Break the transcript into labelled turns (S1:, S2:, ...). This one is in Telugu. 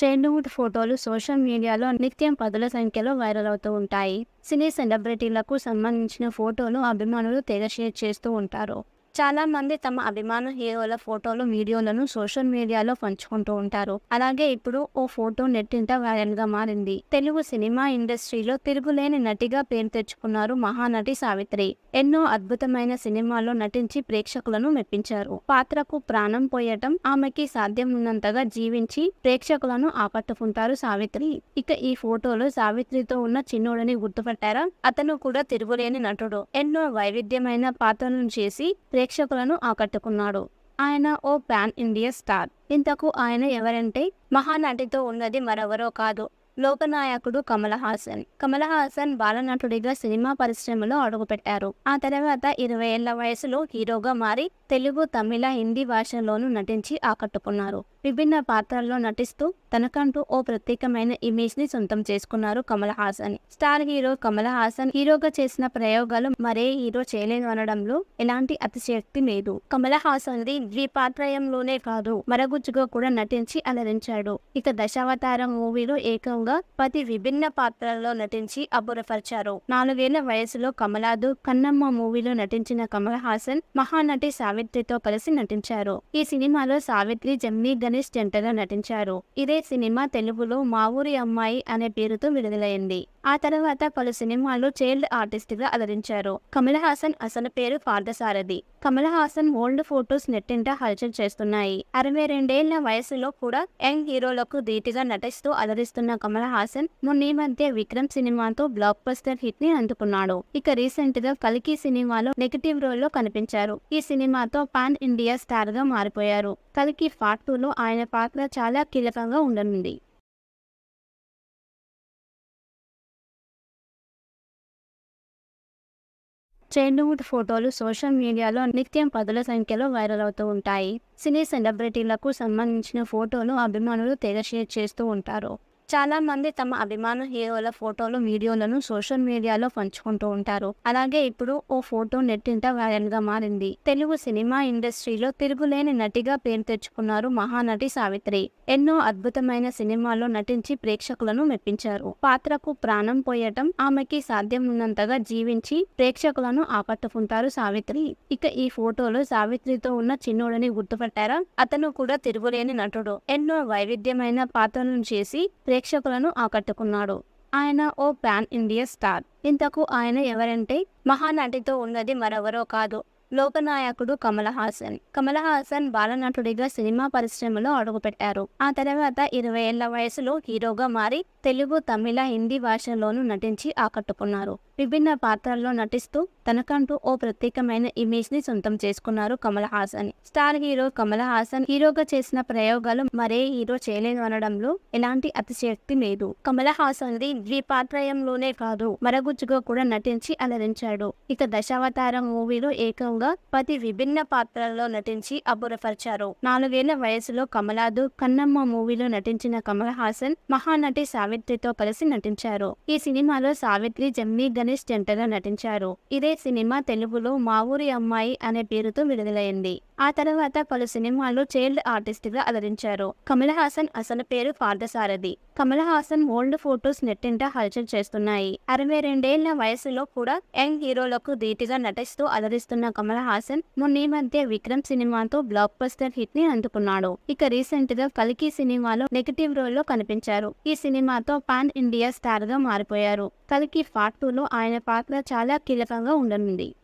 S1: చైల్డ్హుడ్ ఫోటోలు సోషల్ మీడియాలో నిత్యం పదుల సంఖ్యలో వైరల్ అవుతూ ఉంటాయి. సినీ సెలబ్రిటీలకు సంబంధించిన ఫోటోలు అభిమానులు తెగ షేర్ చేస్తూ ఉంటారు. చాలా మంది తమ అభిమాన హీరోల ఫోటోలు వీడియోలను సోషల్ మీడియాలో పంచుకుంటూ ఉంటారు. అలాగే ఇప్పుడు ఓ ఫోటో నెట్టింట వైరల్గా మారింది. తెలుగు సినిమా ఇండస్ట్రీలో తిరుగులేని నటిగా పేరు తెచ్చుకున్నారు మహానటి సావిత్రి. ఎన్నో అద్భుతమైన సినిమాల్లో నటించి ప్రేక్షకులను మెప్పించారు. పాత్రకు ప్రాణం పోయటం ఆమెకి సాధ్యం ఉన్నంతగా జీవించి ప్రేక్షకులను ఆకట్టుకుంటారు సావిత్రి. ఇక ఈ ఫోటోలో సావిత్రితో ఉన్న చిన్నోడని గుర్తుపట్టారా? అతను కూడా తిరుగులేని నటుడు. ఎన్నో వైవిధ్యమైన పాత్రలను చేసి ప్రేక్షకులను ఆకట్టుకున్నాడు. ఆయన ఓ పాన్ ఇండియా స్టార్. ఇంతకు ఆయన ఎవరంటే మహానటితో ఉన్నది మరెవరో కాదు. లోకనాయకుడు కమల్ హాసన్ కమల్ హాసన్ బాలనటుడిగా సినిమా పరిశ్రమలో అడుగుపెట్టారు. ఆ తర్వాత ఇరవై ఏళ్ళ వయసులో హీరోగా మారి తెలుగు తమిళ హిందీ భాషల్లోనూ నటించి ఆకట్టుకున్నారు. విభిన్న పాత్రల్లో నటిస్తూ తనకంటూ ఓ ప్రత్యేకమైన ఇమేజ్ని సొంతం చేసుకున్నారు కమల్ హాసన్. స్టార్ హీరో కమల్ హాసన్ హీరోగా చేసిన ప్రయోగాలు మరే హీరో చేయలేదు అనడంలో ఎలాంటి అతిశయోక్తి లేదు. కమల్ హాసన్ ది ద్విపాత్రయంలోనే కాదు మరగుజ్జుగా కూడా నటించి అలరించాడు. ఇక దశావతారం మూవీలో ఏకంగా పది విభిన్న పాత్రల్లో నటించి అబ్బురపరిచారు. నాలుగేళ్ళ వయసులో కమలాదు కన్నమ్మ మూవీలో నటించిన కమల్ హాసన్ మహానటి సావిత్రితో కలిసి నటించారు. ఈ సినిమాలో సావిత్రి జమ్మీ గణేష్ జంటగా నటించారు. ఇదే సినిమా తెలుగులో మా ఊరి అమ్మాయి అనే పేరుతో విడుదలైంది. ఆ తర్వాత పలు సినిమాల్లో చైల్డ్ ఆర్టిస్ట్గా అలరించారు. కమల్ హాసన్ అసలు పేరు పార్థసారథి. కమల్ హాసన్ ఓల్డ్ ఫోటోస్ నెట్టింట హల్చల్ చేస్తున్నాయి. అరవై రెండేళ్ళ వయసులో కూడా యంగ్ హీరోలకు ధీటుగా నటిస్తూ అలరిస్తున్న కమల్ హాసన్ మొన్న మధ్య విక్రమ్ సినిమాతో బ్లాక్ బస్టర్ హిట్ని అందుకున్నాడు. ఇక రీసెంట్గా కల్కి సినిమాలో నెగటివ్ రోల్లో కనిపించారు. ఈ సినిమాతో పాన్ ఇండియా స్టార్గా మారిపోయారు. కలికి పార్ట్ టూ లో ఆయన పాత్ర చాలా కీలకంగా ఉండనుంది. చైల్డ్హుడ్ ఫోటోలు సోషల్ మీడియాలో నిత్యం పదుల సంఖ్యలో వైరల్ అవుతూ ఉంటాయి. సినీ సెలబ్రిటీలకు సంబంధించిన ఫోటోలు అభిమానులు తెగ షేర్ చేస్తూ ఉంటారు. చాలా మంది తమ అభిమాన హీరోల ఫోటోలు వీడియోలను సోషల్ మీడియాలో పంచుకుంటూ ఉంటారు. అలాగే ఇప్పుడు ఓ ఫోటో నెట్టింట వైరల్గా మారింది. తెలుగు సినిమా ఇండస్ట్రీలో తిరుగులేని నటిగా పేరు తెచ్చుకున్నారు మహానటి సావిత్రి. ఎన్నో అద్భుతమైన సినిమాల్లో నటించి ప్రేక్షకులను మెప్పించారు. పాత్రకు ప్రాణం పోయటం ఆమెకి సాధ్యం ఉన్నంతగా జీవించి ప్రేక్షకులను ఆకట్టుకుంటారు సావిత్రి. ఇక ఈ ఫోటోలో సావిత్రితో ఉన్న చిన్నోడని గుర్తుపట్టారా? అతను కూడా తిరుగులేని నటుడు. ఎన్నో వైవిధ్యమైన పాత్రలను చేసి ప్రేక్షకులను ఆకట్టుకున్నాడు. ఆయన ఓ పాన్ ఇండియా స్టార్. ఇంతకు ఆయన ఎవరంటే మహానటితో ఉన్నది మరెవరో కాదు. లోకనాయకుడు కమల్ హాసన్. కమల్ హాసన్ బాలనటుడిగా సినిమా పరిశ్రమలో అడుగుపెట్టారు. ఆ తర్వాత ఇరవై ఏళ్ళ వయసులో హీరోగా మారి తెలుగు తమిళ హిందీ భాషల్లోనూ నటించి ఆకట్టుకున్నారు. విభిన్న పాత్రల్లో నటిస్తూ తనకంటూ ఓ ప్రత్యేకమైన ఇమేజ్ని సొంతం చేసుకున్నారు కమల్ హాసన్. స్టార్ హీరో కమల్ హాసన్ హీరోగా చేసిన ప్రయోగాలు మరే హీరో చేయలేదు అనడంలో ఎలాంటి అతిశయోక్తి లేదు. కమల్ హాసన్ ది ద్విపాత్రయంలోనే కాదు మరగుజ్జుగా కూడా నటించి అలరించాడు. ఇక దశావతారం మూవీలో ఏక విధంగా పది విభిన్న పాత్రల్లో నటించి అబ్బురపరిచారు. నాలుగేళ్ళ వయసులో కమలాదు కన్నమ్మ మూవీలో నటించిన కమల్ హాసన్ మహానటి సావిత్రితో కలిసి నటించారు. ఈ సినిమాలో సావిత్రి జమ్నీ గణేష్ జంటగా నటించారు. ఇదే సినిమా తెలుగులో మా ఊరి అమ్మాయి అనే పేరుతో విడుదలైంది. ఆ తర్వాత పలు సినిమాల్లో చైల్డ్ ఆర్టిస్ట్గా అలరించారు. కమల్ హాసన్ అసలు పేరు పార్థసారథి. కమల్ హాసన్ ఓల్డ్ ఫోటోస్ నెట్టింట హల్చల్ చేస్తున్నాయి. అరవై రెండేళ్ళ వయసులో కూడా యంగ్ హీరోలకు ధీటిగా నటిస్తూ అలరిస్తున్న కమల్ హాసన్ మొన్న మధ్య విక్రమ్ సినిమాతో బ్లాక్ బస్టర్ హిట్ని అందుకున్నాడు. ఇక రీసెంట్గా కల్కి సినిమాలో నెగటివ్ రోల్లో కనిపించారు. ఈ సినిమాతో పాన్ ఇండియా స్టార్గా మారిపోయారు. కల్కి పార్ట్ టూ లో ఆయన పాత్ర చాలా కీలకంగా ఉండనుంది.